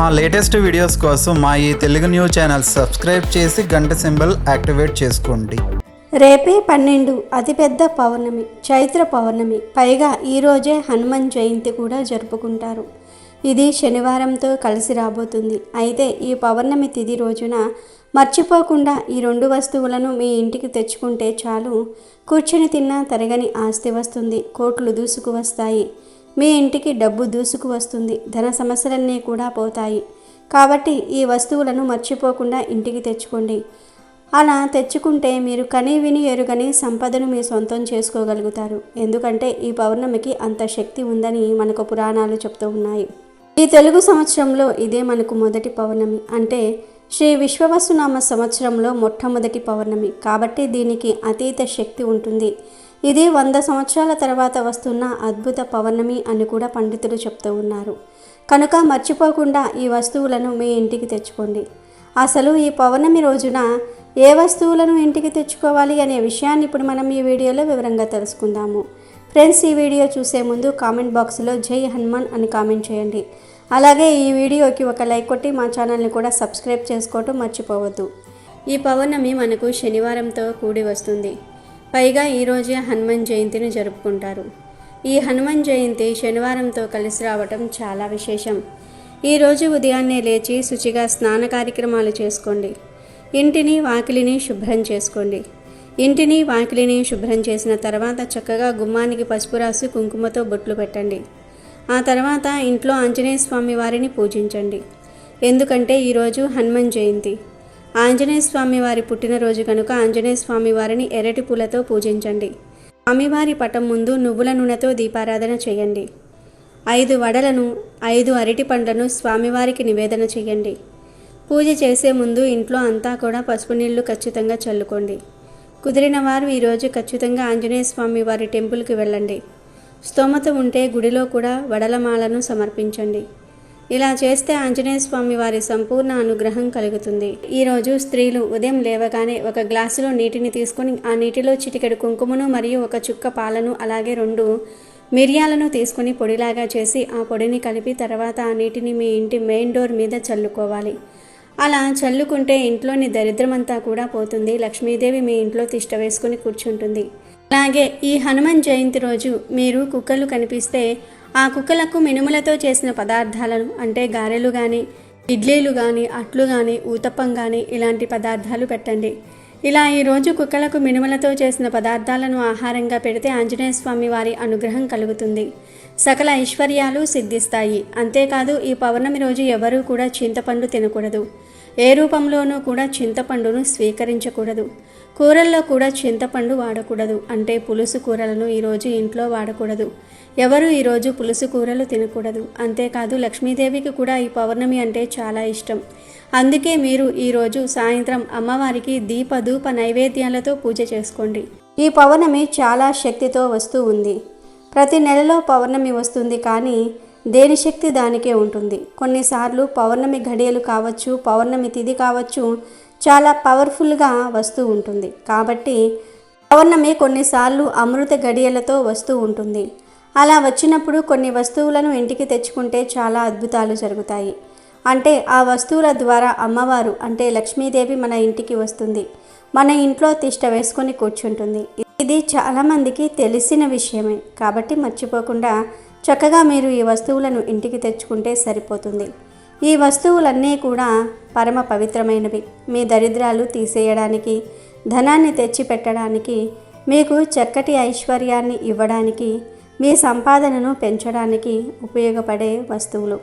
మా latest videos కోసం మా ఈ తెలుగు న్యూస్ ఛానల్ సబ్స్క్రైబ్ చేసి గంట సింబల్ యాక్టివేట్ చేసుకోండి. రేపే పన్నెండు అతిపెద్ద పౌర్ణమి చైత్ర పౌర్ణమి. పైగా ఈరోజే హనుమాన్ జయంతి కూడా జరుపుకుంటారు. ఇది శనివారంతో కలిసి రాబోతుంది. అయితే ఈ పౌర్ణమి తిది రోజున మర్చిపోకుండా ఈ రెండు వస్తువులను మీ ఇంటికి తెచ్చుకుంటే చాలు. కూర్చొని తిన్నా తరగని ఆస్తి వస్తుంది. కోట్లు దూసుకు వస్తాయి. మీ ఇంటికి డబ్బు దూసుకు వస్తుంది. ధన సమస్యలన్నీ కూడా పోతాయి. కాబట్టి ఈ వస్తువులను మర్చిపోకుండా ఇంటికి తెచ్చుకోండి. అలా తెచ్చుకుంటే మీరు కని విని ఎరుగని సంపదను మీ సొంతం చేసుకోగలుగుతారు. ఎందుకంటే ఈ పౌర్ణమికి అంత శక్తి ఉందని మనకు పురాణాలు చెప్తూ ఉన్నాయి. ఈ తెలుగు సంవత్సరంలో ఇదే మనకు మొదటి పౌర్ణమి. అంటే శ్రీ విశ్వవసునామ సంవత్సరంలో మొట్టమొదటి పౌర్ణమి. కాబట్టి దీనికి అతీత శక్తి ఉంటుంది. ఇది వంద సంవత్సరాల తర్వాత వస్తున్న అద్భుత పౌర్ణమి అని కూడా పండితులు చెప్తూ ఉన్నారు. కనుక మర్చిపోకుండా ఈ వస్తువులను మీ ఇంటికి తెచ్చుకోండి. అసలు ఈ పౌర్ణమి రోజున ఏ వస్తువులను ఇంటికి తెచ్చుకోవాలి అనే విషయాన్ని ఇప్పుడు మనం ఈ వీడియోలో వివరంగా తెలుసుకుందాము. ఫ్రెండ్స్ ఈ వీడియో చూసే ముందు కామెంట్ బాక్స్లో జై హనుమాన్ అని కామెంట్ చేయండి. అలాగే ఈ వీడియోకి ఒక లైక్ కొట్టి మా ఛానల్ని కూడా సబ్స్క్రైబ్ చేసుకోవటం మర్చిపోవద్దు. ఈ పౌర్ణమి మనకు శనివారంతో కూడి వస్తుంది. పైగా ఈరోజే హనుమాన్ జయంతిని జరుపుకుంటారు. ఈ హనుమాన్ జయంతి శనివారంతో కలిసి రావటం చాలా విశేషం. ఈరోజు ఉదయాన్నే లేచి శుచిగా స్నాన కార్యక్రమాలు చేసుకోండి. ఇంటిని వాకిలిని శుభ్రం చేసుకోండి. ఇంటిని వాకిలిని శుభ్రం చేసిన తర్వాత చక్కగా గుమ్మానికి పసుపు రాసి కుంకుమతో బొట్లు పెట్టండి. ఆ తర్వాత ఇంట్లో ఆంజనేయ స్వామి వారిని పూజించండి. ఎందుకంటే ఈరోజు హనుమాన్ జయంతి. ఆంజనేయ స్వామి వారి పుట్టినరోజు కనుక ఆంజనేయ స్వామి వారిని ఎరటి పూలతో పూజించండి. స్వామివారి పటం ముందు నువ్వుల నూనెతో దీపారాధన చేయండి. ఐదు వడలను ఐదు అరటి పండ్లను స్వామివారికి నివేదన చేయండి. పూజ చేసే ముందు ఇంట్లో అంతా కూడా పసుపు నీళ్ళు ఖచ్చితంగా చల్లుకోండి. కుదిరిన వారు ఈరోజు ఖచ్చితంగా ఆంజనేయ స్వామి వారి టెంపుల్కి వెళ్ళండి. స్తోమత ఉంటే గుడిలో కూడా వడలమాలను సమర్పించండి. ఇలా చేస్తే ఆంజనేయ స్వామి వారి సంపూర్ణ అనుగ్రహం కలుగుతుంది. ఈరోజు స్త్రీలు ఉదయం లేవగానే ఒక గ్లాసులో నీటిని తీసుకొని ఆ నీటిలో చిటికెడు కుంకుమను మరియు ఒక చుక్క పాలను అలాగే రెండు మిరియాలను తీసుకొని పొడిలాగా చేసి ఆ పొడిని కలిపి తర్వాత ఆ నీటిని మీ ఇంటి మెయిన్ డోర్ మీద చల్లుకోవాలి. అలా చల్లుకుంటే ఇంట్లోని దరిద్రమంతా కూడా పోతుంది. లక్ష్మీదేవి మీ ఇంట్లో తిష్ట వేసుకుని కూర్చుంటుంది. అలాగే ఈ హనుమాన్ జయంతి రోజు మీరు కుక్కలు కనిపిస్తే ఆ కుక్కలకు మినుములతో చేసిన పదార్థాలను అంటే గారెలు కానీ ఇడ్లీలు కానీ అట్లు కానీ ఊతప్పం కానీ ఇలాంటి పదార్థాలు పెట్టండి. ఇలా ఈరోజు కుక్కలకు మినుములతో చేసిన పదార్థాలను ఆహారంగా పెడితే ఆంజనేయ స్వామి వారి అనుగ్రహం కలుగుతుంది. సకల ఐశ్వర్యాలు సిద్ధిస్తాయి. అంతేకాదు ఈ పౌర్ణమి రోజు ఎవరూ కూడా చింతపండు తినకూడదు. ఏ రూపంలోనూ కూడా చింతపండును స్వీకరించకూడదు. కూరల్లో కూడా చింతపండు వాడకూడదు. అంటే పులుసు కూరలను ఈరోజు ఇంట్లో వాడకూడదు. ఎవరు ఈరోజు పులుసు కూరలు తినకూడదు. అంతేకాదు లక్ష్మీదేవికి కూడా ఈ పౌర్ణమి అంటే చాలా ఇష్టం. అందుకే మీరు ఈరోజు సాయంత్రం అమ్మవారికి దీపధూప నైవేద్యాలతో పూజ చేసుకోండి. ఈ పౌర్ణమి చాలా శక్తితో వస్తూ ఉంది. ప్రతి నెలలో పౌర్ణమి వస్తుంది కానీ దేని శక్తి దానికే ఉంటుంది. కొన్నిసార్లు పౌర్ణమి ఘడియలు కావచ్చు పౌర్ణమి తిది కావచ్చు చాలా పవర్ఫుల్గా వస్తూ ఉంటుంది. కాబట్టి పౌర్ణమి కొన్నిసార్లు అమృత ఘడియలతో వస్తూ ఉంటుంది. అలా వచ్చినప్పుడు కొన్ని వస్తువులను ఇంటికి తెచ్చుకుంటే చాలా అద్భుతాలు జరుగుతాయి. అంటే ఆ వస్తువుల ద్వారా అమ్మవారు అంటే లక్ష్మీదేవి మన ఇంటికి వస్తుంది. మన ఇంట్లో తిష్ట వేసుకొని కూర్చుంటుంది. ఇది చాలామందికి తెలిసిన విషయమే. కాబట్టి మర్చిపోకుండా చక్కగా మీరు ఈ వస్తువులను ఇంటికి తెచ్చుకుంటే సరిపోతుంది. ఈ వస్తువులన్నీ కూడా పరమ పవిత్రమైనవి. మీ దరిద్రాలు తీసేయడానికి ధనాన్ని తెచ్చి పెట్టడానికి మీకు చక్కటి ఐశ్వర్యాన్ని ఇవ్వడానికి మీ సంపాదనను పెంచడానికి ఉపయోగపడే వస్తువులు.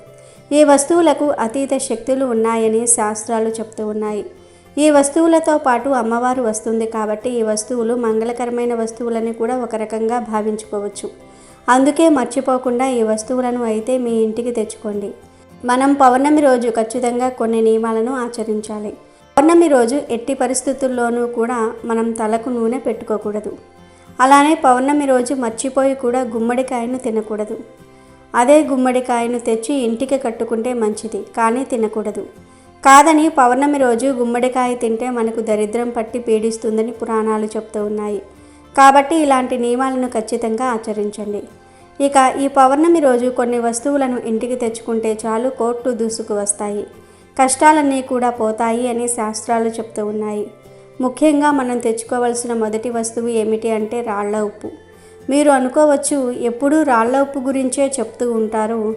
ఈ వస్తువులకు అతీత శక్తులు ఉన్నాయని శాస్త్రాలు చెప్తూ ఉన్నాయి. ఈ వస్తువులతో పాటు అమ్మవారు వస్తుంది కాబట్టి ఈ వస్తువులు మంగళకరమైన వస్తువులని కూడా ఒక రకంగా భావించుకోవచ్చు. అందుకే మర్చిపోకుండా ఈ వస్తువులను అయితే మీ ఇంటికి తెచ్చుకోండి. మనం పౌర్ణమి రోజు ఖచ్చితంగా కొన్ని నియమాలను ఆచరించాలి. పౌర్ణమి రోజు ఎట్టి పరిస్థితుల్లోనూ కూడా మనం తలకు నూనె పెట్టుకోకూడదు. అలానే పౌర్ణమి రోజు మర్చిపోయి కూడా గుమ్మడికాయను తినకూడదు. అదే గుమ్మడికాయను తెచ్చి ఇంటికి కట్టుకుంటే మంచిది కానీ తినకూడదు. కాదని పౌర్ణమి రోజు గుమ్మడికాయ తింటే మనకు దరిద్రం పట్టి పీడిస్తుందని పురాణాలు చెప్తూ ఉన్నాయి. కాబట్టి ఇలాంటి నియమాలను ఖచ్చితంగా ఆచరించండి. ఇక ఈ పౌర్ణమి రోజు కొన్ని వస్తువులను ఇంటికి తెచ్చుకుంటే చాలు కోట్లు దూసుకు వస్తాయి. కష్టాలన్నీ కూడా పోతాయి అని శాస్త్రాలు చెప్తూ ఉన్నాయి. ముఖ్యంగా మనం తెచ్చుకోవలసిన మొదటి వస్తువు ఏమిటి అంటే రాళ్ళ ఉప్పు. మీరు అనుకోవచ్చు ఎప్పుడూ రాళ్ళ ఉప్పు గురించే చెప్తూ ఉంటారు.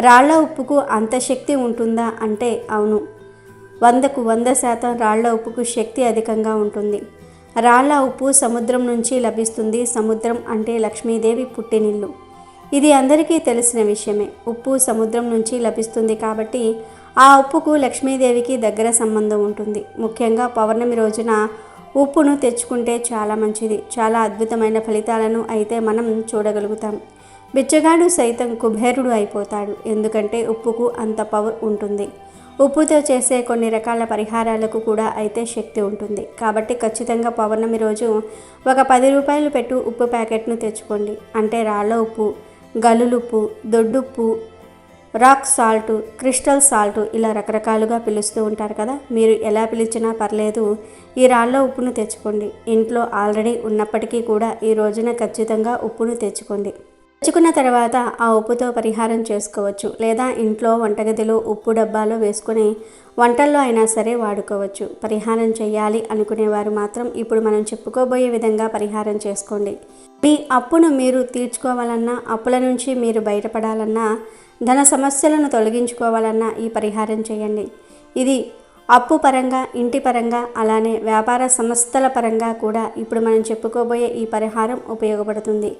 రాళ్ళ ఉప్పుకు అంత శక్తి ఉంటుందా అంటే అవును. వందకు వంద శాతం రాళ్ళ ఉప్పుకు శక్తి అధికంగా ఉంటుంది. రాళ్ళ ఉప్పు సముద్రం నుంచి లభిస్తుంది. సముద్రం అంటే లక్ష్మీదేవి పుట్టినిల్లు. ఇది అందరికీ తెలిసిన విషయమే. ఉప్పు సముద్రం నుంచి లభిస్తుంది కాబట్టి ఆ ఉప్పుకు లక్ష్మీదేవికి దగ్గర సంబంధం ఉంటుంది. ముఖ్యంగా పౌర్ణమి రోజున ఉప్పును తెచ్చుకుంటే చాలా మంచిది. చాలా అద్భుతమైన ఫలితాలను అయితే మనం చూడగలుగుతాం. బిచ్చగాడు సైతం కుబేరుడు అయిపోతాడు. ఎందుకంటే ఉప్పుకు అంత పవర్ ఉంటుంది. ఉప్పుతో చేసే కొన్ని రకాల పరిహారాలకు కూడా అయితే శక్తి ఉంటుంది. కాబట్టి ఖచ్చితంగా పౌర్ణమి రోజు ఒక పది రూపాయలు పెట్టు ఉప్పు ప్యాకెట్ను తెచ్చుకోండి. అంటే రాళ్ళ ఉప్పు గలులుప్పు దొడ్డుప్పు రాక్ సాల్ట్ క్రిస్టల్ సాల్ట్ ఇలా రకరకాలుగా పిలుస్తూ ఉంటారు కదా. మీరు ఎలా పిలిచినా పర్లేదు ఈ రాళ్ళ ఉప్పును తెచ్చుకోండి. ఇంట్లో ఆల్రెడీ ఉన్నప్పటికీ కూడా ఈ రోజున ఖచ్చితంగా ఉప్పును తెచ్చుకోండి. తెచ్చుకున్న తర్వాత ఆ ఉప్పుతో పరిహారం చేసుకోవచ్చు. లేదా ఇంట్లో వంటగదిలో ఉప్పు డబ్బాలో వేసుకుని వంటల్లో అయినా సరే వాడుకోవచ్చు. పరిహారం చేయాలి అనుకునేవారు మాత్రం ఇప్పుడు మనం చెప్పుకోబోయే విధంగా పరిహారం చేసుకోండి. మీ అప్పును మీరు తీర్చుకోవాలన్నా అప్పుల నుంచి మీరు బయటపడాలన్నా ధన సమస్యలను తొలగించుకోవాలన్నా ఈ పరిహారం చేయండి. ఇది అప్పు పరంగా ఇంటి పరంగా అలానే వ్యాపార సంస్థల పరంగా కూడా ఇప్పుడు మనం చెప్పుకోబోయే ఈ పరిహారం ఉపయోగపడుతుంది.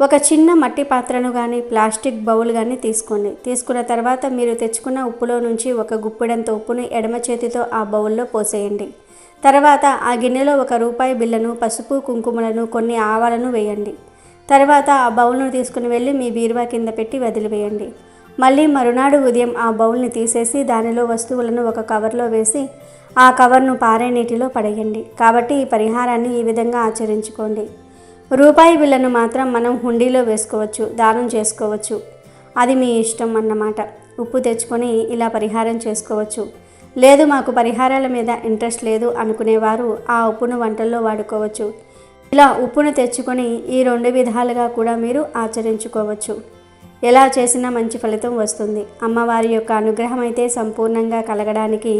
ఒక చిన్న మట్టి పాత్రను కానీ ప్లాస్టిక్ బౌల్ కానీ తీసుకోండి. తీసుకున్న తర్వాత మీరు తెచ్చుకున్న ఉప్పులో నుంచి ఒక గుప్పెడంత ఉప్పును ఎడమ చేతితో ఆ బౌల్లో పోసేయండి. తర్వాత ఆ గిన్నెలో ఒక రూపాయి బిళ్ళను పసుపు కుంకుమలను కొన్ని ఆవాలను వేయండి. తర్వాత ఆ బౌల్ను తీసుకుని వెళ్ళి మీ బీరువా కింద పెట్టి వదిలివేయండి. మళ్ళీ మరునాడు ఉదయం ఆ బౌల్ని తీసేసి దానిలో వస్తువులను ఒక కవర్లో వేసి ఆ కవర్ను పారే నీటిలో పడేయండి. కాబట్టి ఈ పరిహారాన్ని ఈ విధంగా ఆచరించుకోండి. రూపాయి బిళ్ళను మాత్రం మనం హుండీలో వేసుకోవచ్చు దానం చేసుకోవచ్చు. అది మీ ఇష్టం అన్నమాట. ఉప్పు తెచ్చుకొని ఇలా పరిహారం చేసుకోవచ్చు. లేదు మాకు పరిహారాల మీద ఇంట్రెస్ట్ లేదు అనుకునేవారు ఆ ఉప్పును వంటల్లో వాడుకోవచ్చు. ఇలా ఉప్పును తెచ్చుకొని ఈ రెండు విధాలుగా కూడా మీరు ఆచరించుకోవచ్చు. ఎలా చేసినా మంచి ఫలితం వస్తుంది. అమ్మవారి యొక్క అనుగ్రహం అయితే సంపూర్ణంగా కలగడానికి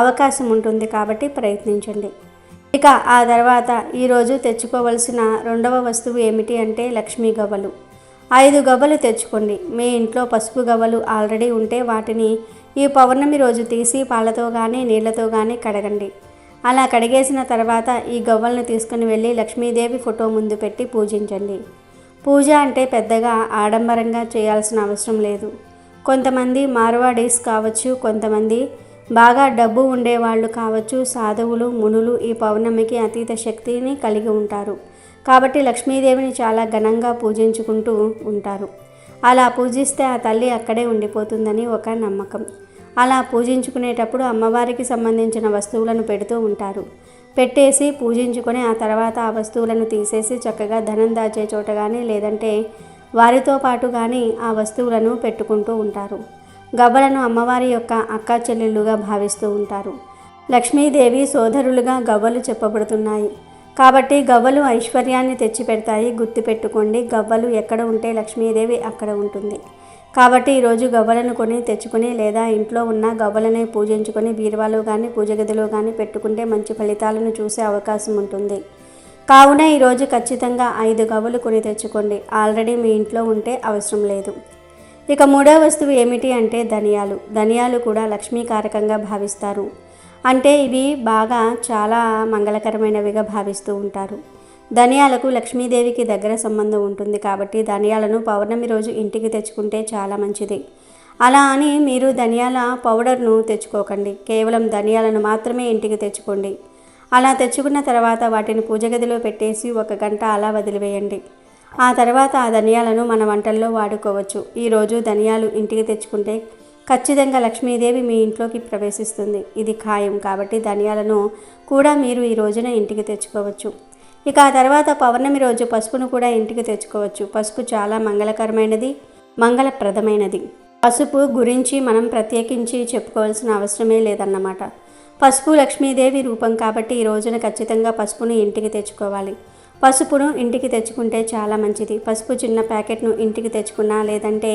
అవకాశం ఉంటుంది కాబట్టి ప్రయత్నించండి. ఇక ఆ తర్వాత ఈరోజు తెచ్చుకోవలసిన రెండవ వస్తువు ఏమిటి అంటే లక్ష్మీ గవ్వలు. ఐదు గవ్వలు తెచ్చుకోండి. మీ ఇంట్లో పసుపు గవ్వలు ఆల్రెడీ ఉంటే వాటిని ఈ పౌర్ణమి రోజు తీసి పాలతో కానీ నీళ్ళతో కానీ కడగండి. అలా కడిగేసిన తర్వాత ఈ గవ్వలను తీసుకుని వెళ్ళి లక్ష్మీదేవి ఫోటో ముందు పెట్టి పూజించండి. పూజ అంటే పెద్దగా ఆడంబరంగా చేయాల్సిన అవసరం లేదు. కొంతమంది మార్వాడీస్ కావచ్చు కొంతమంది బాగా డబ్బు ఉండేవాళ్ళు కావచ్చు సాధువులు మునులు ఈ పౌర్ణమికి అతీత శక్తిని కలిగి ఉంటారు. కాబట్టి లక్ష్మీదేవిని చాలా ఘనంగా పూజించుకుంటూ ఉంటారు. అలా పూజిస్తే ఆ తల్లి అక్కడే ఉండిపోతుందని ఒక నమ్మకం. అలా పూజించుకునేటప్పుడు అమ్మవారికి సంబంధించిన వస్తువులను పెడుతూ ఉంటారు. పెట్టేసి పూజించుకొని ఆ తర్వాత ఆ వస్తువులను తీసేసి చక్కగా ధనం దాచే చోట కానీ లేదంటే వారితో పాటు కానీ ఆ వస్తువులను పెట్టుకుంటూ ఉంటారు. గవ్వలను అమ్మవారి యొక్క అక్క చెల్లెళ్ళుగా భావిస్తూ ఉంటారు. లక్ష్మీదేవి సోదరులుగా గవ్వలు చెప్పబడుతున్నాయి. కాబట్టి గవ్వలు ఐశ్వర్యాన్ని తెచ్చిపెడతాయి. గుర్తుపెట్టుకోండి గవ్వలు ఎక్కడ ఉంటే లక్ష్మీదేవి అక్కడ ఉంటుంది. కాబట్టి ఈరోజు గవ్వలను కొని తెచ్చుకొని లేదా ఇంట్లో ఉన్న గవ్వలనే పూజించుకొని బీరువాలో కానీ పూజ గదిలో కానీ పెట్టుకుంటే మంచి ఫలితాలను చూసే అవకాశం ఉంటుంది. కావున ఈరోజు ఖచ్చితంగా ఐదు గవ్వలు కొని తెచ్చుకోండి. ఆల్రెడీ మీ ఇంట్లో ఉంటే అవసరం లేదు. ఇక మూడో వస్తువు ఏమిటి అంటే ధనియాలు. ధనియాలు కూడా లక్ష్మీకారకంగా భావిస్తారు. అంటే ఇవి బాగా చాలా మంగళకరమైనవిగా భావిస్తూ ఉంటారు. ధనియాలకు లక్ష్మీదేవికి దగ్గర సంబంధం ఉంటుంది కాబట్టి ధనియాలను పౌర్ణమి రోజు ఇంటికి తెచ్చుకుంటే చాలా మంచిది. అలా అని మీరు ధనియాల పౌడర్ను తెచ్చుకోకండి. కేవలం ధనియాలను మాత్రమే ఇంటికి తెచ్చుకోండి. అలా తెచ్చుకున్న తర్వాత వాటిని పూజ గదిలో పెట్టేసి ఒక గంట అలా వదిలివేయండి. ఆ తర్వాత ఆ ధనియాలను మన వంటల్లో వాడుకోవచ్చు. ఈరోజు ధనియాలు ఇంటికి తెచ్చుకుంటే ఖచ్చితంగా లక్ష్మీదేవి మీ ఇంట్లోకి ప్రవేశిస్తుంది. ఇది ఖాయం కాబట్టి ధనియాలను కూడా మీరు ఈ రోజున ఇంటికి తెచ్చుకోవచ్చు. ఇక ఆ తర్వాత పౌర్ణమి రోజు పసుపును కూడా ఇంటికి తెచ్చుకోవచ్చు. పసుపు చాలా మంగళకరమైనది మంగళప్రదమైనది. పసుపు గురించి మనం ప్రత్యేకించి చెప్పుకోవాల్సిన అవసరమే లేదన్నమాట. పసుపు లక్ష్మీదేవి రూపం కాబట్టి ఈ రోజున ఖచ్చితంగా పసుపును ఇంటికి తెచ్చుకోవాలి. పసుపును ఇంటికి తెచ్చుకుంటే చాలా మంచిది. పసుపు చిన్న ప్యాకెట్ను ఇంటికి తెచ్చుకున్నా లేదంటే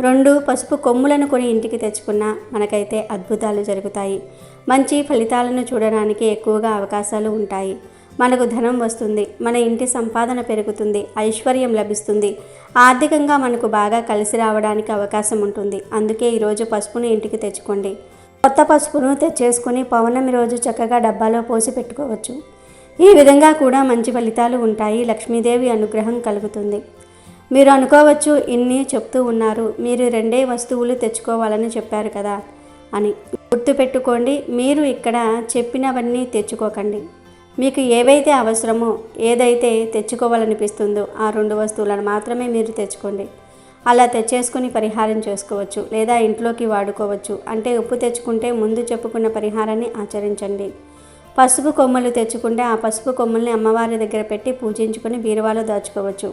రెండు పసుపు కొమ్ములను కొని ఇంటికి తెచ్చుకున్నా మనకైతే అద్భుతాలు జరుగుతాయి. మంచి ఫలితాలను చూడడానికి ఎక్కువగా అవకాశాలు ఉంటాయి. మనకు ధనం వస్తుంది మన ఇంటి సంపాదన పెరుగుతుంది ఐశ్వర్యం లభిస్తుంది. ఆర్థికంగా మనకు బాగా కలిసి రావడానికి అవకాశం ఉంటుంది. అందుకే ఈరోజు పసుపును ఇంటికి తెచ్చుకోండి. కొత్త పసుపును తెచ్చేసుకుని పౌర్ణమి రోజు చక్కగా డబ్బాలో పోసి పెట్టుకోవచ్చు. ఈ విధంగా కూడా మంచి ఫలితాలు ఉంటాయి. లక్ష్మీదేవి అనుగ్రహం కలుగుతుంది. మీరు అనుకోవచ్చు ఇన్ని చెప్తూ ఉన్నారు. మీరు రెండే వస్తువులు తెచ్చుకోవాలని చెప్పారు కదా అని. గుర్తుపెట్టుకోండి మీరు ఇక్కడ చెప్పినవన్నీ తెచ్చుకోకండి. మీకు ఏవైతే అవసరమో ఏదైతే తెచ్చుకోవాలనిపిస్తుందో ఆ రెండు వస్తువులను మాత్రమే మీరు తెచ్చుకోండి. అలా తెచ్చేసుకుని పరిహారం చేసుకోవచ్చు లేదా ఇంట్లోకి వాడుకోవచ్చు. అంటే ఉప్పు తెచ్చుకుంటే ముందు చెప్పుకున్న పరిహారాన్ని ఆచరించండి. పసుపు కొమ్మలు తెచ్చుకుంటే ఆ పసుపు కొమ్మల్ని అమ్మవారి దగ్గర పెట్టి పూజించుకొని బీరువాలో దాచుకోవచ్చు.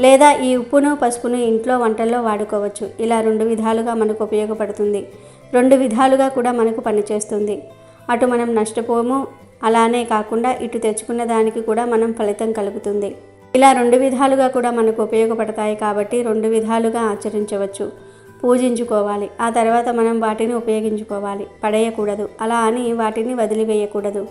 లేదా ఈ ఉప్పును పసుపును ఇంట్లో వంటల్లో వాడుకోవచ్చు. ఇలా రెండు విధాలుగా మనకు ఉపయోగపడుతుంది. రెండు విధాలుగా కూడా మనకు పనిచేస్తుంది. అటు మనం నష్టపోము అలానే కాకుండా ఇటు తెచ్చుకున్న దానికి కూడా మనం ఫలితం కలుగుతుంది. ఇలా రెండు విధాలుగా కూడా మనకు ఉపయోగపడతాయి కాబట్టి రెండు విధాలుగా ఆచరించవచ్చు. పూజించుకోవాలి. ఆ తర్వాత మనం వాటిని ఉపయోగించుకోవాలి. పడేయకూడదు. అలా అని వాటిని వదిలివేయకూడదు.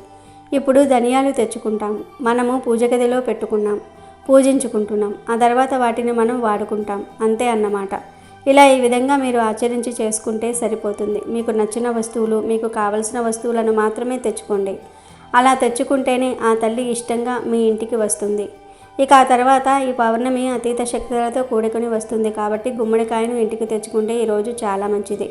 ఇప్పుడు ధనియాలు తెచ్చుకుంటాం. మనము పూజ గదిలో పెట్టుకున్నాం. పూజించుకుంటున్నాం. ఆ తర్వాత వాటిని మనం వాడుకుంటాం. అంతే అన్నమాట. ఇలా ఈ విధంగా మీరు ఆచరించి చేసుకుంటే సరిపోతుంది. మీకు నచ్చిన వస్తువులు మీకు కావలసిన వస్తువులను మాత్రమే తెచ్చుకోండి. అలా తెచ్చుకుంటేనే ఆ తల్లి ఇష్టంగా మీ ఇంటికి వస్తుంది. ఇక ఆ తర్వాత ఈ పౌర్ణమి అతీత శక్తులతో కూడుకొని వస్తుంది కాబట్టి గుమ్మడికాయను ఇంటికి తెచ్చుకుంటే ఈరోజు చాలా మంచిది.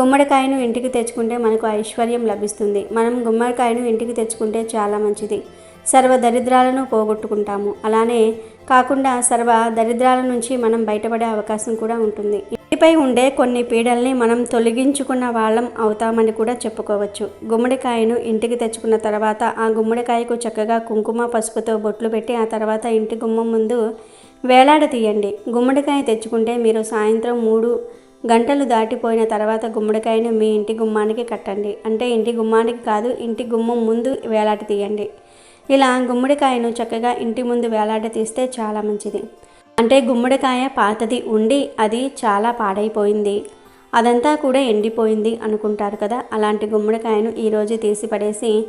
గుమ్మడికాయను ఇంటికి తెచ్చుకుంటే మనకు ఐశ్వర్యం లభిస్తుంది. మనం గుమ్మడికాయను ఇంటికి తెచ్చుకుంటే చాలా మంచిది. సర్వ దరిద్రాలను పోగొట్టుకుంటాము. అలానే కాకుండా సర్వ దరిద్రాల నుంచి మనం బయటపడే అవకాశం కూడా ఉంటుంది. ఇంటిపై ఉండే కొన్ని పీడల్ని మనం తొలగించుకున్న వాళ్ళం అవుతామని కూడా చెప్పుకోవచ్చు. గుమ్మడికాయను ఇంటికి తెచ్చుకున్న తర్వాత ఆ గుమ్మడికాయకు చక్కగా కుంకుమ పసుపుతో బొట్లు పెట్టి ఆ తర్వాత ఇంటి గుమ్మం ముందు వేలాడ తీయండి. గుమ్మడికాయ తెచ్చుకుంటే మీరు సాయంత్రం మూడు గంటలు దాటిపోయిన తర్వాత గుమ్మడికాయను మీ ఇంటి గుమ్మానికి కట్టండి. అంటే ఇంటి గుమ్మానికి కాదు ఇంటి గుమ్మం ముందు వేలాట తీయండి. ఇలా గుమ్మడికాయను చక్కగా ఇంటి ముందు వేలాడ తీస్తే చాలా మంచిది. అంటే గుమ్మడికాయ పాతది ఉండి అది చాలా పాడైపోయింది. అదంతా కూడా ఎండిపోయింది అనుకుంటారు కదా. అలాంటి గుమ్మడికాయను ఈరోజు తీసి పడేసి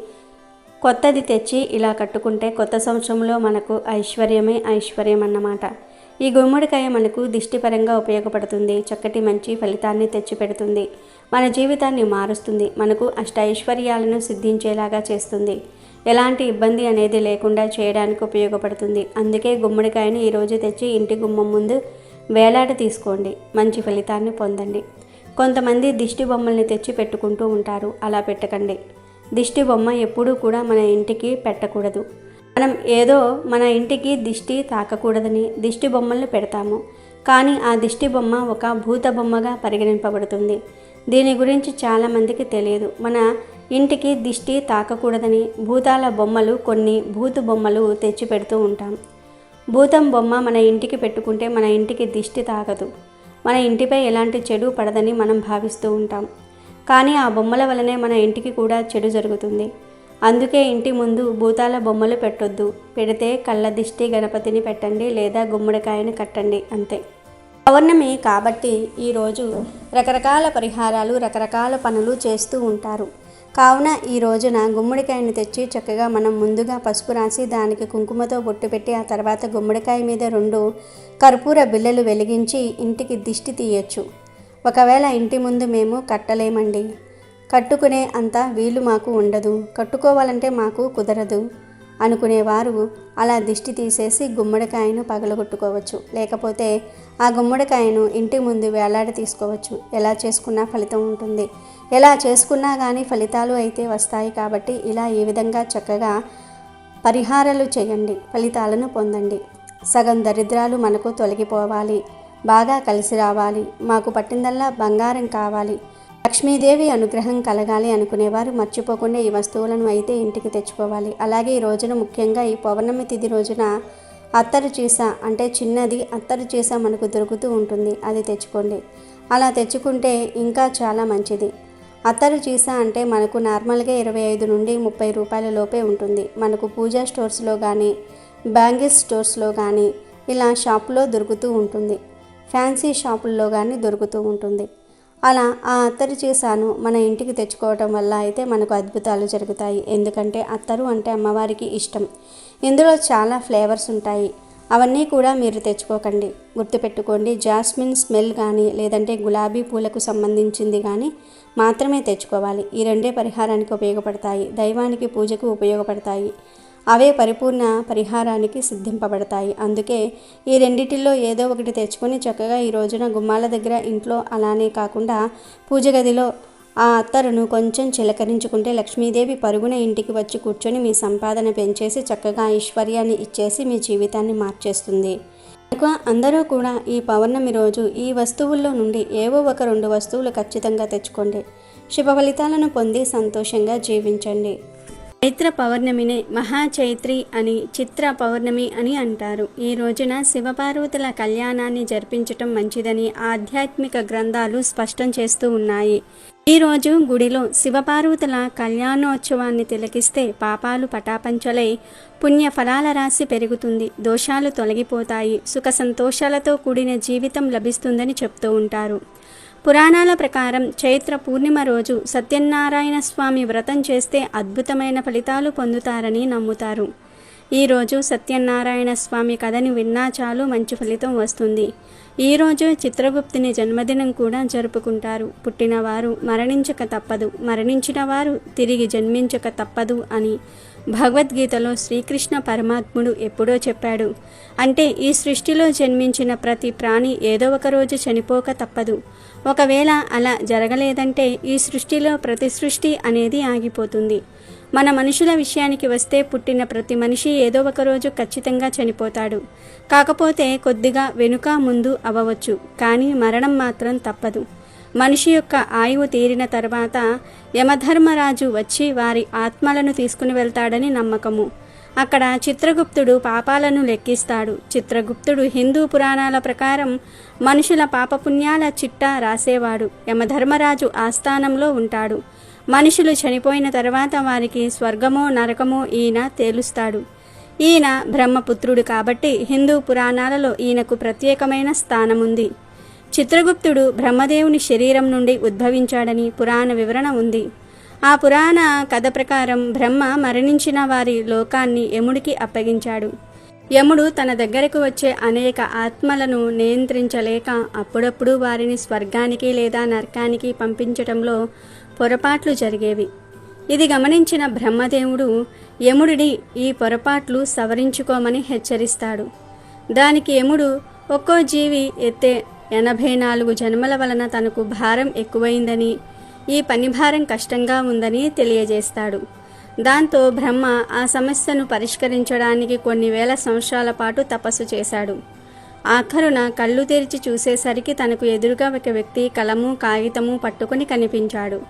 కొత్తది తెచ్చి ఇలా కట్టుకుంటే కొత్త సంవత్సరంలో మనకు ఐశ్వర్యమే ఐశ్వర్యం అన్నమాట. ఈ గుమ్మడికాయ మనకు దిష్టిపరంగా ఉపయోగపడుతుంది. చక్కటి మంచి ఫలితాన్ని తెచ్చిపెడుతుంది. మన జీవితాన్ని మారుస్తుంది. మనకు అష్టైశ్వర్యాలను సిద్ధించేలాగా చేస్తుంది. ఎలాంటి ఇబ్బంది అనేది లేకుండా చేయడానికి ఉపయోగపడుతుంది. అందుకే గుమ్మడికాయను ఈరోజు తెచ్చి ఇంటి గుమ్మం ముందు వేలాడ తీసుకోండి. మంచి ఫలితాన్ని పొందండి. కొంతమంది దిష్టి బొమ్మల్ని తెచ్చి పెట్టుకుంటూ ఉంటారు. అలా పెట్టకండి. దిష్టి బొమ్మ ఎప్పుడూ కూడా మన ఇంటికి పెట్టకూడదు. మనం ఏదో మన ఇంటికి దిష్టి తాకకూడదని దిష్టి బొమ్మల్ని పెడతాము. కానీ ఆ దిష్టి బొమ్మ ఒక భూత బొమ్మగా పరిగణింపబడుతుంది. దీని గురించి చాలామందికి తెలియదు. మన ఇంటికి దిష్టి తాకకూడదని భూతాల బొమ్మలు కొన్ని భూతు బొమ్మలు తెచ్చి పెడుతూ ఉంటాం. భూతం బొమ్మ మన ఇంటికి పెట్టుకుంటే మన ఇంటికి దిష్టి తాకదు. మన ఇంటిపై ఎలాంటి చెడు పడదని మనం భావిస్తూ ఉంటాం. కానీ ఆ బొమ్మల వలనే మన ఇంటికి కూడా చెడు జరుగుతుంది. అందుకే ఇంటి ముందు భూతాల బొమ్మలు పెట్టొద్దు. పెడితే కళ్ళ దిష్టి గణపతిని పెట్టండి లేదా గుమ్మడికాయని కట్టండి అంతే. పౌర్ణమి కాబట్టి ఈరోజు రకరకాల పరిహారాలు రకరకాల పనులు చేస్తూ ఉంటారు. కావున ఈ రోజున గుమ్మడికాయను తెచ్చి చక్కగా మనం ముందుగా పసుపు రాసి దానికి కుంకుమతో బొట్టు పెట్టి ఆ తర్వాత గుమ్మడికాయ మీద రెండు కర్పూర బిల్లలు వెలిగించి ఇంటికి దిష్టి తీయొచ్చు. ఒకవేళ ఇంటి ముందు మేము కట్టలేమండి. కట్టుకునే అంత వీలు మాకు ఉండదు. కట్టుకోవాలంటే మాకు కుదరదు. అనుకునేవారు. అలా దిష్టి తీసేసి గుమ్మడికాయను పగలగొట్టుకోవచ్చు. లేకపోతే ఆ గుమ్మడికాయను ఇంటి ముందు వేలాడ తీసుకోవచ్చు. ఎలా చేసుకున్నా ఫలితం ఉంటుంది. ఎలా చేసుకున్నా కానీ ఫలితాలు అయితే వస్తాయి కాబట్టి ఇలా ఈ విధంగా చక్కగా పరిహారాలు చేయండి. ఫలితాలను పొందండి. సగం దరిద్రాలు మనకు తొలగిపోవాలి. బాగా కలిసి రావాలి. మాకు పట్టిందల్లా బంగారం కావాలి. లక్ష్మీదేవి అనుగ్రహం కలగాలి అనుకునేవారు మర్చిపోకుండా ఈ వస్తువులను అయితే ఇంటికి తెచ్చుకోవాలి. అలాగే ఈ రోజున ముఖ్యంగా ఈ పౌర్ణమి తిథి రోజున అత్తరు చీస అంటే చిన్నది అత్తరు చీస మనకు దొరుకుతూ ఉంటుంది. అది తెచ్చుకోండి. అలా తెచ్చుకుంటే ఇంకా చాలా మంచిది. అత్తరు చీస అంటే మనకు నార్మల్గా ఇరవై ఐదు నుండి ముప్పై రూపాయల లోపే ఉంటుంది. మనకు పూజా స్టోర్స్లో కానీ బ్యాంగిల్స్ స్టోర్స్లో కానీ ఇలా షాపులో దొరుకుతూ ఉంటుంది. ఫ్యాన్సీ షాపుల్లో కానీ దొరుకుతూ ఉంటుంది. అలా ఆ అత్తరు చేశాను. మన ఇంటికి తెచ్చుకోవటం వల్ల అయితే మనకు అద్భుతాలు జరుగుతాయి. ఎందుకంటే అత్తరు అంటే అమ్మవారికి ఇష్టం. ఇందులో చాలా ఫ్లేవర్స్ ఉంటాయి. అవన్నీ కూడా మీరు తెచ్చుకోకండి. గుర్తుపెట్టుకోండి జాస్మిన్ స్మెల్ కానీ లేదంటే గులాబీ పూలకు సంబంధించింది కానీ మాత్రమే తెచ్చుకోవాలి. ఈ రెండే పరిహారానికి ఉపయోగపడతాయి. దైవానికి పూజకు ఉపయోగపడతాయి. అవే పరిపూర్ణ పరిహారానికి సిద్ధింపబడతాయి. అందుకే ఈ రెండిటిల్లో ఏదో ఒకటి తెచ్చుకొని చక్కగా ఈ రోజున గుమ్మాల దగ్గర ఇంట్లో అలానే కాకుండా పూజ గదిలో ఆ అత్తరును కొంచెం చిలకరించుకుంటే లక్ష్మీదేవి పరుగున ఇంటికి వచ్చి కూర్చొని మీ సంపాదన పెంచేసి చక్కగా ఐశ్వర్యాన్ని ఇచ్చేసి మీ జీవితాన్ని మార్చేస్తుంది. కనుక అందరూ కూడా ఈ పౌర్ణమి రోజు ఈ వస్తువుల్లో నుండి ఏవో ఒక రెండు వస్తువులు ఖచ్చితంగా తెచ్చుకోండి. శుభ ఫలితాలను పొంది సంతోషంగా జీవించండి. చైత్ర పౌర్ణమినే మహాచైత్రి అని చిత్ర పౌర్ణమి అని అంటారు. ఈ రోజున శివపార్వతుల కళ్యాణాన్ని జరిపించటం మంచిదని ఆధ్యాత్మిక గ్రంథాలు స్పష్టం చేస్తూ ఉన్నాయి. ఈ రోజు గుడిలో శివపార్వతుల కళ్యాణోత్సవాన్ని తిలకిస్తే పాపాలు పటాపంచలై పుణ్య ఫలాల రాశి పెరుగుతుంది. దోషాలు తొలగిపోతాయి. సుఖ సంతోషాలతో కూడిన జీవితం లభిస్తుందని చెప్తూ ఉంటారు. పురాణాల ప్రకారం చైత్ర పూర్ణిమ రోజు సత్యనారాయణ స్వామి వ్రతం చేస్తే అద్భుతమైన ఫలితాలు పొందుతారని నమ్ముతారు. ఈరోజు సత్యనారాయణ స్వామి కథని విన్నా చాలు మంచి ఫలితం వస్తుంది. ఈరోజు చిత్రగుప్తుని జన్మదినం కూడా జరుపుకుంటారు. పుట్టినవారు మరణించక తప్పదు. మరణించిన వారు తిరిగి జన్మించక తప్పదు అని భగవద్గీతలో శ్రీకృష్ణ పరమాత్ముడు ఎప్పుడో చెప్పాడు. అంటే ఈ సృష్టిలో జన్మించిన ప్రతి ప్రాణి ఏదో ఒక రోజు చనిపోక తప్పదు. ఒకవేళ అలా జరగలేదంటే ఈ సృష్టిలో ప్రతి సృష్టి అనేది ఆగిపోతుంది. మన మనుషుల విషయానికి వస్తే పుట్టిన ప్రతి మనిషి ఏదో ఒక రోజు ఖచ్చితంగా చనిపోతాడు. కాకపోతే కొద్దిగా వెనుక ముందు అవ్వవచ్చు కానీ మరణం మాత్రం తప్పదు. మనిషి యొక్క ఆయువు తీరిన తర్వాత యమధర్మరాజు వచ్చి వారి ఆత్మలను తీసుకుని వెళ్తాడని నమ్మకము. అక్కడ చిత్రగుప్తుడు పాపాలను లెక్కిస్తాడు. చిత్రగుప్తుడు హిందూ పురాణాల ప్రకారం మనుషుల పాపపుణ్యాల చిట్టా రాసేవాడు. యమధర్మరాజు ఆస్థానంలో ఉంటాడు. మనుషులు చనిపోయిన తర్వాత వారికి స్వర్గమో నరకమో ఈయన తేలుస్తాడు. ఈయన బ్రహ్మపుత్రుడు కాబట్టి హిందూ పురాణాలలో ఈయనకు ప్రత్యేకమైన స్థానముంది. చిత్రగుప్తుడు బ్రహ్మదేవుని శరీరం నుండి ఉద్భవించాడని పురాణ వివరణ ఉంది. ఆ పురాణ కథ ప్రకారం బ్రహ్మ మరణించిన వారి లోకాన్ని యముడికి అప్పగించాడు. యముడు తన దగ్గరకు వచ్చే అనేక ఆత్మలను నియంత్రించలేక అప్పుడప్పుడు వారిని స్వర్గానికి లేదా నరకానికి పంపించటంలో పొరపాట్లు జరిగేవి. ఇది గమనించిన బ్రహ్మదేవుడు యముడిని ఈ పొరపాట్లు సవరించుకోమని హెచ్చరిస్తాడు. దానికి యముడు ఒక్కో జీవి ఎత్తే ఎనభై నాలుగు జన్మల వలన తనకు భారం ఎక్కువైందని ఈ పని భారం కష్టంగా ఉందని తెలియజేస్తాడు. దాంతో బ్రహ్మ ఆ సమస్యను పరిష్కరించడానికి కొన్ని వేల సంవత్సరాల పాటు తపస్సు చేశాడు. ఆఖరున కళ్ళు తెరిచి చూసేసరికి తనకు ఎదురుగా ఒక వ్యక్తి కలము కాగితము పట్టుకుని కనిపించాడు.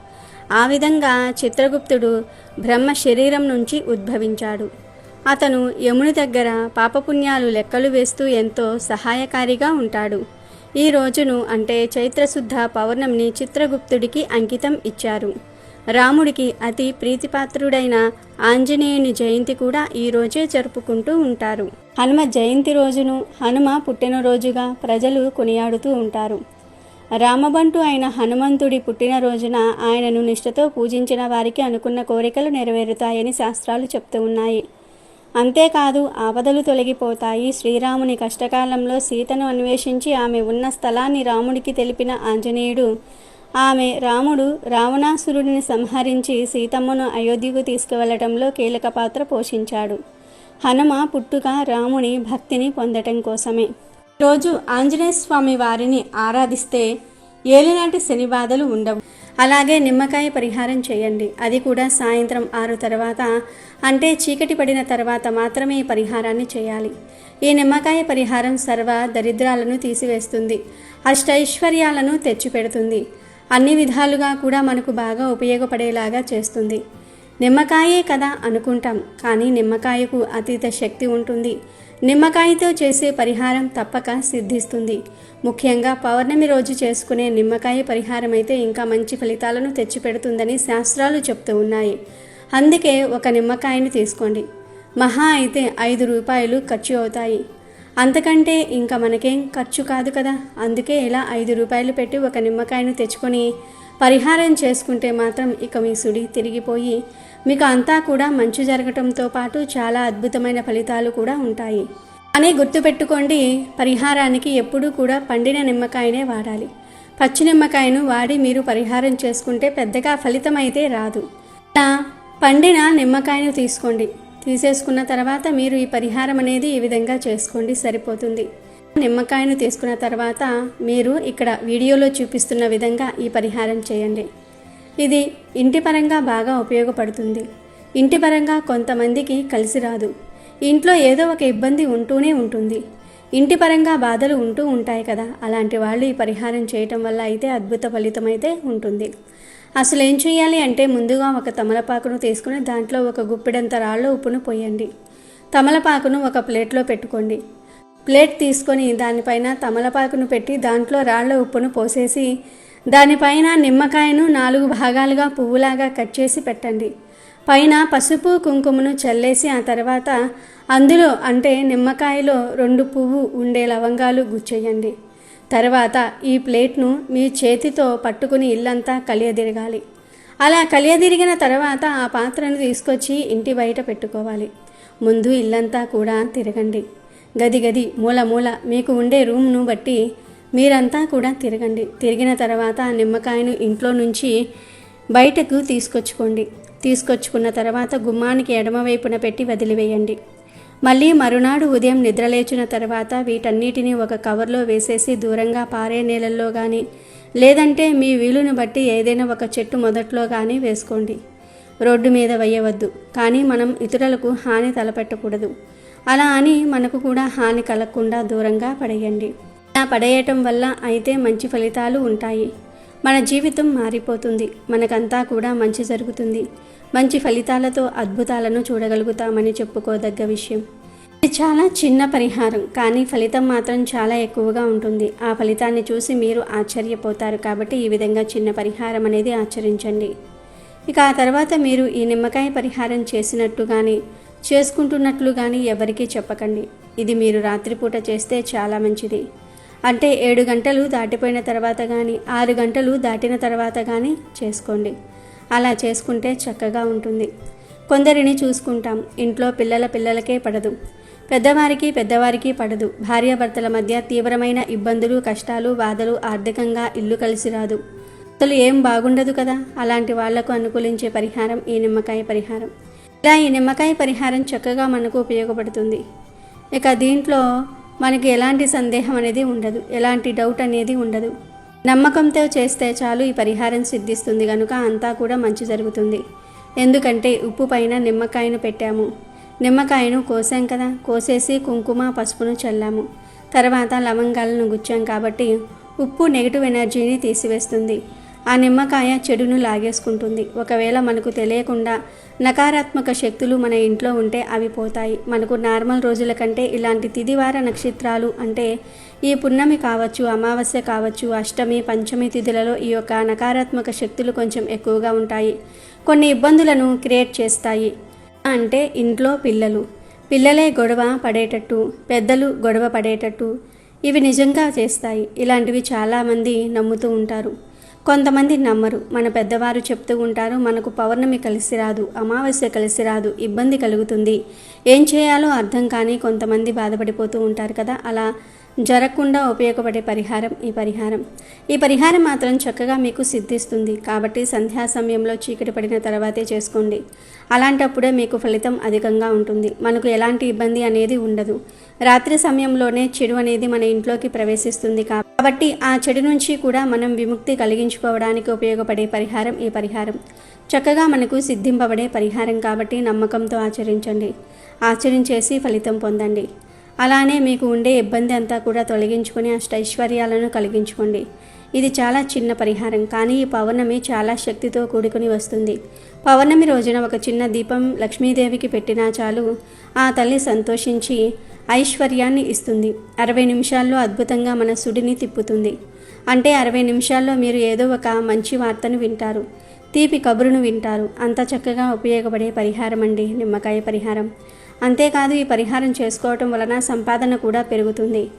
ఆ విధంగా చిత్రగుప్తుడు బ్రహ్మ శరీరం నుంచి ఉద్భవించాడు. అతను యముని దగ్గర పాపపుణ్యాలు లెక్కలు వేస్తూ ఎంతో సహాయకారిగా ఉంటాడు. ఈ రోజును అంటే చైత్రశుద్ధ పౌర్ణమిని చిత్రగుప్తుడికి అంకితం ఇచ్చారు. రాముడికి అతి ప్రీతిపాత్రుడైన ఆంజనేయుని జయంతి కూడా ఈ రోజే జరుపుకుంటూ ఉంటారు. హనుమ జయంతి రోజును హనుమ పుట్టినరోజుగా ప్రజలు కొనియాడుతూ ఉంటారు. రామబంటు అయిన హనుమంతుడి పుట్టినరోజున ఆయనను నిష్ఠతో పూజించిన వారికి అనుకున్న కోరికలు నెరవేరుతాయని శాస్త్రాలు చెప్తూ ఉన్నాయి. అంతేకాదు ఆపదలు తొలగిపోతాయి. శ్రీరాముని కష్టకాలంలో సీతను అన్వేషించి ఆమె ఉన్న స్థలాన్ని రాముడికి తెలిపిన ఆంజనేయుడు. ఆమె రాముడు రావణాసురుడిని సంహరించి సీతమ్మను అయోధ్యకు తీసుకువెళ్ళడంలో కీలక పాత్ర పోషించాడు. హనుమ పుట్టుక రాముని భక్తిని పొందటం కోసమే. రోజు ఆంజనేయ స్వామి వారిని ఆరాధిస్తే ఏలినాటి శని బాధలు ఉండవు. అలాగే నిమ్మకాయ పరిహారం చేయండి. అది కూడా సాయంత్రం ఆరు తర్వాత. అంటే చీకటి పడిన తర్వాత మాత్రమే ఈ పరిహారాన్ని చేయాలి. ఈ నిమ్మకాయ పరిహారం సర్వ దరిద్రాలను తీసివేస్తుంది. అష్టైశ్వర్యాలను తెచ్చిపెడుతుంది. అన్ని విధాలుగా కూడా మనకు బాగా ఉపయోగపడేలాగా చేస్తుంది. నిమ్మకాయే కదా అనుకుంటాం. కానీ నిమ్మకాయకు అతీత శక్తి ఉంటుంది. నిమ్మకాయతో చేసే పరిహారం తప్పక సిద్ధిస్తుంది. ముఖ్యంగా పౌర్ణమి రోజు చేసుకునే నిమ్మకాయ పరిహారం అయితే ఇంకా మంచి ఫలితాలను తెచ్చిపెడుతుందని శాస్త్రాలు చెప్తూ ఉన్నాయి. అందుకే ఒక నిమ్మకాయని తీసుకోండి. మహా అయితే ఐదు రూపాయలు ఖర్చు అవుతాయి. అంతకంటే ఇంకా మనకేం ఖర్చు కాదు కదా. అందుకే ఇలా ఐదు రూపాయలు పెట్టి ఒక నిమ్మకాయను తెచ్చుకొని పరిహారం చేసుకుంటే మాత్రం ఇక మీ సుడి తిరిగిపోయి మీకు అంతా కూడా మంచి జరగటంతో పాటు చాలా అద్భుతమైన ఫలితాలు కూడా ఉంటాయి. అని గుర్తుపెట్టుకోండి పరిహారానికి ఎప్పుడూ కూడా పండిన నిమ్మకాయనే వాడాలి. పచ్చి నిమ్మకాయను వాడి మీరు పరిహారం చేసుకుంటే పెద్దగా ఫలితం అయితే రాదు పండిన నిమ్మకాయను తీసుకోండి. తీసేసుకున్న తర్వాత మీరు ఈ పరిహారం అనేది ఈ విధంగా చేసుకోండి సరిపోతుంది. నిమ్మకాయను తీసుకున్న తర్వాత మీరు ఇక్కడ వీడియోలో చూపిస్తున్న విధంగా ఈ పరిహారం చేయండి. ఇది ఇంటి పరంగా బాగా ఉపయోగపడుతుంది. ఇంటి పరంగా కొంతమందికి కలిసి రాదు. ఇంట్లో ఏదో ఒక ఇబ్బంది ఉంటూనే ఉంటుంది. ఇంటి పరంగా బాధలు ఉంటూ ఉంటాయి కదా. అలాంటి వాళ్ళు ఈ పరిహారం చేయటం వల్ల అయితే అద్భుత ఫలితం అయితే ఉంటుంది. అసలు ఏం చేయాలి అంటే ముందుగా ఒక తమలపాకును తీసుకుని దాంట్లో ఒక గుప్పిడంత రాళ్ళ ఉప్పును పోయండి. తమలపాకును ఒక ప్లేట్లో పెట్టుకోండి. ప్లేట్ తీసుకొని దానిపైన తమలపాకును పెట్టి దాంట్లో రాళ్ళ ఉప్పును పోసేసి దానిపైన నిమ్మకాయను నాలుగు భాగాలుగా పువ్వులాగా కట్ చేసి పెట్టండి. పైన పసుపు కుంకుమను చల్లేసి ఆ తర్వాత అందులో అంటే నిమ్మకాయలో రెండు పువ్వు ఉండే లవంగాలు గుచ్చేయండి. తర్వాత ఈ ప్లేట్ను మీ చేతితో పట్టుకుని ఇల్లంతా కలియదిరగాలి. అలా కలియదిరిగిన తర్వాత ఆ పాత్రను తీసుకొచ్చి ఇంటి బయట పెట్టుకోవాలి. ముందు ఇల్లంతా కూడా తిరగండి. గది గది మూల మూల మీకు ఉండే రూమ్ను బట్టి మీరంతా కూడా తిరగండి. తిరిగిన తర్వాత నిమ్మకాయను ఇంట్లో నుంచి బయటకు తీసుకొచ్చుకోండి. తీసుకొచ్చుకున్న తర్వాత గుమ్మానికి ఎడమవైపున పెట్టి వదిలివేయండి. మళ్ళీ మరునాడు ఉదయం నిద్రలేచిన తర్వాత వీటన్నిటిని ఒక కవర్లో వేసేసి దూరంగా పారే నీళ్ళల్లో కానీ లేదంటే మీ వీలుని బట్టి ఏదైనా ఒక చెట్టు మొదట్లో కానీ వేసుకోండి. రోడ్డు మీద వేయవద్దు. కానీ మనం ఇతరులకు హాని తలపెట్టకూడదు. అలా అని మనకు కూడా హాని కలగకుండా దూరంగా పడేయండి. అలా పడేయటం వల్ల అయితే మంచి ఫలితాలు ఉంటాయి. మన జీవితం మారిపోతుంది. మనకంతా కూడా మంచి జరుగుతుంది. మంచి ఫలితాలతో అద్భుతాలను చూడగలుగుతామని చెప్పుకోదగ్గ విషయం. ఇది చాలా చిన్న పరిహారం కానీ ఫలితం మాత్రం చాలా ఎక్కువగా ఉంటుంది. ఆ ఫలితాన్ని చూసి మీరు ఆశ్చర్యపోతారు. కాబట్టి ఈ విధంగా చిన్న పరిహారం అనేది ఆచరించండి. ఇక ఆ తర్వాత మీరు ఈ నిమ్మకాయ పరిహారం చేసినట్టు కానీ చేసుకుంటున్నట్లు కానీ ఎవరికీ చెప్పకండి. ఇది మీరు రాత్రిపూట చేస్తే చాలా మంచిది. అంటే ఏడు గంటలు దాటిపోయిన తర్వాత కానీ ఆరు గంటలు దాటిన తర్వాత కానీ చేసుకోండి. అలా చేసుకుంటే చక్కగా ఉంటుంది. కొందరిని చూసుకుంటాం. ఇంట్లో పిల్లల పిల్లలకే పడదు. పెద్దవారికి పెద్దవారికి పడదు. భార్యాభర్తల మధ్య తీవ్రమైన ఇబ్బందులు కష్టాలు బాధలు ఆర్థికంగా ఇల్లు కలిసి రాదు. అసలు ఏం బాగుండదు కదా? అలాంటి వాళ్ళకు అనుకూలించే పరిహారం ఈ నిమ్మకాయ పరిహారం. ఇలా ఈ నిమ్మకాయ పరిహారం చక్కగా మనకు ఉపయోగపడుతుంది. ఇక దీంట్లో మనకి ఎలాంటి సందేహం అనేది ఉండదు. ఎలాంటి డౌట్ అనేది ఉండదు. నమ్మకంతో చేస్తే చాలు ఈ పరిహారం సిద్ధిస్తుంది కనుక అంతా కూడా మంచి జరుగుతుంది. ఎందుకంటే ఉప్పు పైన నిమ్మకాయను పెట్టాము. నిమ్మకాయను కోసాం కదా. కోసేసి కుంకుమ పసుపును చల్లాము. తర్వాత లవంగాలను గుచ్చాం కాబట్టి ఉప్పు నెగిటివ్ ఎనర్జీని తీసివేస్తుంది. ఆ నిమ్మకాయ చెడును లాగేసుకుంటుంది. ఒకవేళ మనకు తెలియకుండా నకారాత్మక శక్తులు మన ఇంట్లో ఉంటే అవి పోతాయి. మనకు నార్మల్ రోజుల కంటే ఇలాంటి తిదివార నక్షత్రాలు అంటే ఈ పున్నమి కావచ్చు అమావాస్య కావచ్చు అష్టమి పంచమి తిథులలో ఈ యొక్క నకారాత్మక శక్తులు కొంచెం ఎక్కువగా ఉంటాయి. కొన్ని ఇబ్బందులను క్రియేట్ చేస్తాయి. అంటే ఇంట్లో పిల్లలు. పిల్లలే గొడవ పడేటట్టు పెద్దలు గొడవ పడేటట్టు ఇవి నిజంగా చేస్తాయి. ఇలాంటివి చాలామంది నమ్ముతూ ఉంటారు. కొంతమంది నమ్మరు. మన పెద్దవారు చెప్తూ ఉంటారు మనకు పౌర్ణమి కలిసి రాదు అమావాస్య కలిసి రాదు ఇబ్బంది కలుగుతుంది. ఏం చేయాలో అర్థం కానీ కొంతమంది బాధపడిపోతూ ఉంటారు కదా అలా జరగకుండా ఉపయోగపడే పరిహారం ఈ పరిహారం. ఈ పరిహారం మాత్రం చక్కగా మీకు సిద్ధిస్తుంది. కాబట్టి సంధ్యా సమయంలో చీకటి పడిన తర్వాతే చేసుకోండి. అలాంటప్పుడే మీకు ఫలితం అధికంగా ఉంటుంది. మనకు ఎలాంటి ఇబ్బంది అనేది ఉండదు. రాత్రి సమయంలోనే చెడు అనేది మన ఇంట్లోకి ప్రవేశిస్తుంది కాబట్టి ఆ చెడు నుంచి కూడా మనం విముక్తి కలిగించుకోవడానికి ఉపయోగపడే పరిహారం ఈ పరిహారం. చక్కగా మనకు సిద్ధింపబడే పరిహారం కాబట్టి నమ్మకంతో ఆచరించండి. ఆచరించేసి ఫలితం పొందండి. అలానే మీకు ఉండే ఇబ్బంది అంతా కూడా తొలగించుకొని అష్టైశ్వర్యాలను కలిగించుకోండి. ఇది చాలా చిన్న పరిహారం కానీ ఈ పౌర్ణమి చాలా శక్తితో కూడుకుని వస్తుంది. పౌర్ణమి రోజున ఒక చిన్న దీపం లక్ష్మీదేవికి పెట్టినా చాలు ఆ తల్లి సంతోషించి ఐశ్వర్యాన్ని ఇస్తుంది. అరవై నిమిషాల్లో అద్భుతంగా మన సుడిని తిప్పుతుంది. అంటే అరవై నిమిషాల్లో మీరు ఏదో ఒక మంచి వార్తను వింటారు. తీపి కబురును వింటారు. అంత చక్కగా ఉపయోగపడే పరిహారం అండి నిమ్మకాయ పరిహారం. అంతేకాదు ఈ పరిహారం చేసుకోవటం వలన సంపాదన కూడా పెరుగుతుంది.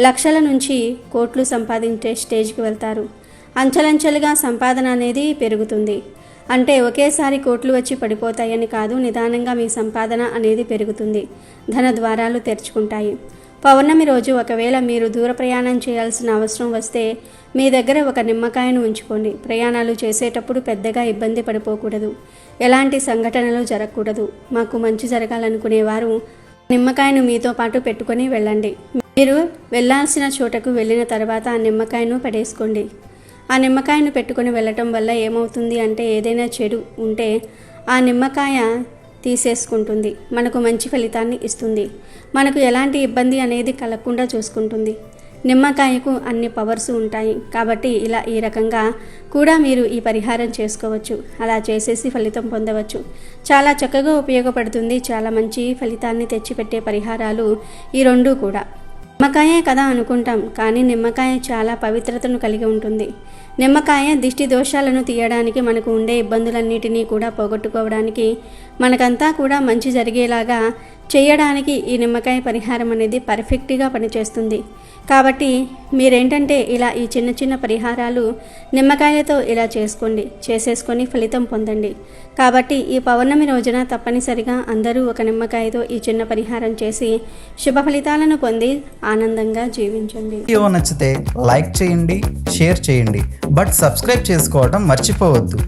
లక్షల నుంచి కోట్లు సంపాదించే స్టేజ్కి వెళ్తారు. అంచెలంచెలుగా సంపాదన అనేది పెరుగుతుంది. అంటే ఒకేసారి కోట్లు వచ్చి పడిపోతాయని కాదు నిదానంగా మీ సంపాదన అనేది పెరుగుతుంది. ధన ద్వారాలు తెరుచుకుంటాయి. పౌర్ణమి రోజు ఒకవేళ మీరు దూర ప్రయాణం చేయాల్సిన అవసరం వస్తే మీ దగ్గర ఒక నిమ్మకాయను ఉంచుకోండి. ప్రయాణాలు చేసేటప్పుడు పెద్దగా ఇబ్బంది పడిపోకూడదు. ఎలాంటి సంఘటనలు జరగకూడదు. మాకు మంచి జరగాలనుకునేవారు. నిమ్మకాయను మీతో పాటు పెట్టుకొని వెళ్ళండి. మీరు వెళ్ళాల్సిన చోటకు వెళ్ళిన తర్వాత ఆ నిమ్మకాయను పడేసుకోండి. ఆ నిమ్మకాయను పెట్టుకొని వెళ్ళటం వల్ల ఏమవుతుంది అంటే ఏదైనా చెడు ఉంటే ఆ నిమ్మకాయ తీసేసుకుంటుంది. మనకు మంచి ఫలితాన్ని ఇస్తుంది. మనకు ఎలాంటి ఇబ్బంది అనేది కలగకుండా చూసుకుంటుంది. నిమ్మకాయకు అన్ని పవర్స్ ఉంటాయి. కాబట్టి ఇలా ఈ రకంగా కూడా మీరు ఈ పరిహారం చేసుకోవచ్చు. అలా చేసేసి ఫలితం పొందవచ్చు. చాలా చక్కగా ఉపయోగపడుతుంది. చాలా మంచి ఫలితాన్ని తెచ్చిపెట్టే పరిహారాలు ఈ రెండు కూడా. నిమ్మకాయే కదా అనుకుంటాం. కానీ నిమ్మకాయ చాలా పవిత్రతను కలిగి ఉంటుంది. నిమ్మకాయ దిష్టి దోషాలను తీయడానికి మనకు ఉండే ఇబ్బందులన్నిటినీ కూడా పోగొట్టుకోవడానికి మనకంతా కూడా మంచి జరిగేలాగా చేయడానికి ఈ నిమ్మకాయ పరిహారం అనేది పర్ఫెక్ట్గా పనిచేస్తుంది. కాబట్టి మీరేంటంటే ఇలా ఈ చిన్న చిన్న పరిహారాలు నిమ్మకాయలతో ఇలా చేసుకోండి చేసేసుకొని ఫలితం పొందండి. కాబట్టి ఈ పౌర్ణమి రోజున తప్పనిసరిగా అందరూ ఒక నిమ్మకాయతో ఈ చిన్న పరిహారం చేసి శుభ ఫలితాలను పొంది ఆనందంగా జీవించండి. వీడియో నచ్చితే లైక్ చేయండి షేర్ చేయండి బట్ సబ్స్క్రైబ్ చేసుకోవడం మర్చిపోవద్దు.